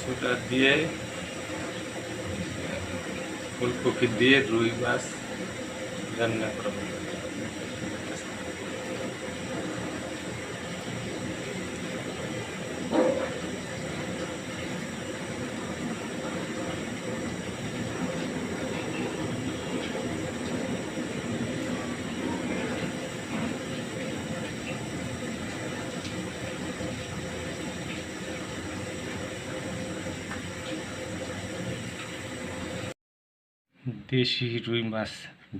ছোটা দিয়ে ফুলকপি দিয়ে রুই মাছ রান্না করা হবে। দেশি রুই মাছ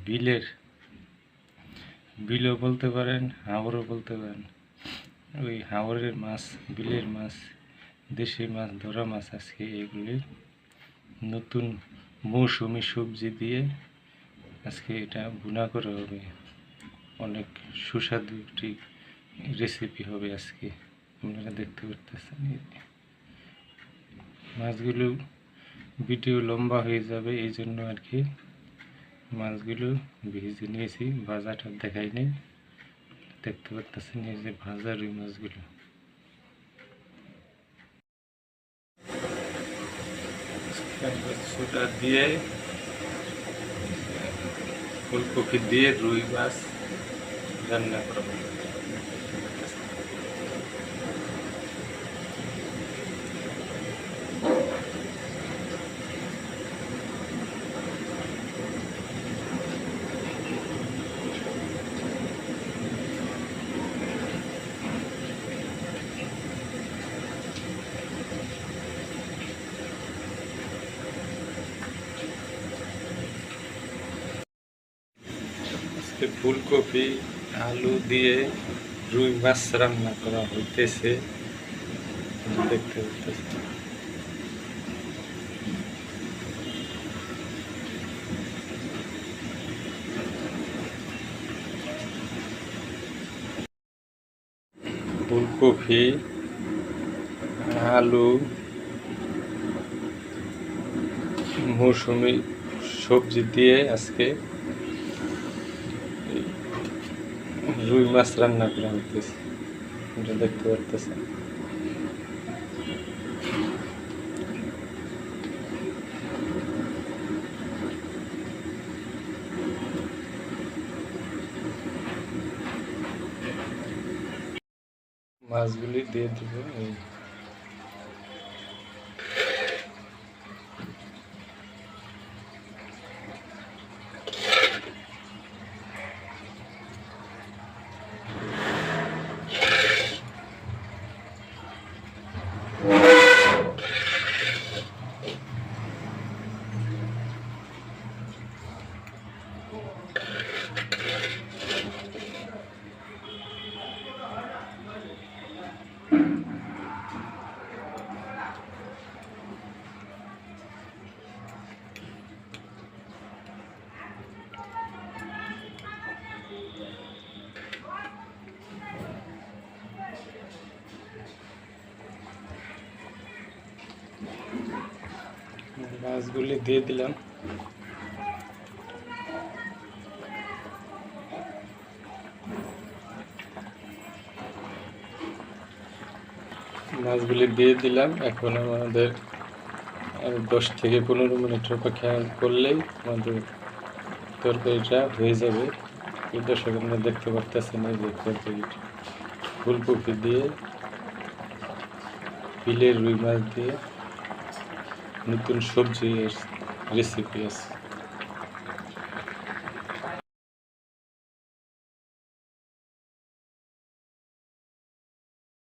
বিলের। বিলও বলতে পারেন হাওড়ও বলতে পারেন। ওই হাওড়ের মাছ, বিলের মাছ, দেশি মাছ, ধরা মাছ আজকে এগুলি নতুন মৌসুমি সবজি দিয়ে আজকে এটা ভুনা করা হবে। অনেক সুস্বাদু একটি রেসিপি হবে আজকে। আপনারা দেখতে পারতেছেন মাছগুলো ভিডিও লম্বা হয়ে যাবে এই জন্য আর কি মাছগুলো ভেজে নিয়েছি, ভাজাটা দেখাইনি দেখতে পাচ্ছেন এই যে ভাজা রুই মাছগুলো। ছোটা দিয়ে ফুলকপি দিয়ে রুই মাছ রান্না করা হবে। আজকে ফুলকপি, আলু দিয়ে রুই মাছ রান্না করা হইতেছে। দেখতে পাচ্ছেন। ফুলকপি, আলু, মৌসুমি সবজি দিয়ে আজকে রুই মাছ রান্না করে আনতেছি। এটা দেখতে পারতেছেন। মাছগুলি দিয়ে দেবো এই। মাছগুলি দিয়ে দিলাম। মাছগুলি দিয়ে দিলাম। এখন আমাদের দশ থেকে পনেরো মিনিট অপেক্ষা করলেই আমাদের তরকারিটা হয়ে যাবে। এই দর্শক আপনারা দেখতে পারতেছেন এই যে তরকারিটা। ফুলকপি দিয়ে বিলের রুই মাছ দিয়ে নতুন সবজি রেসিপি আছে।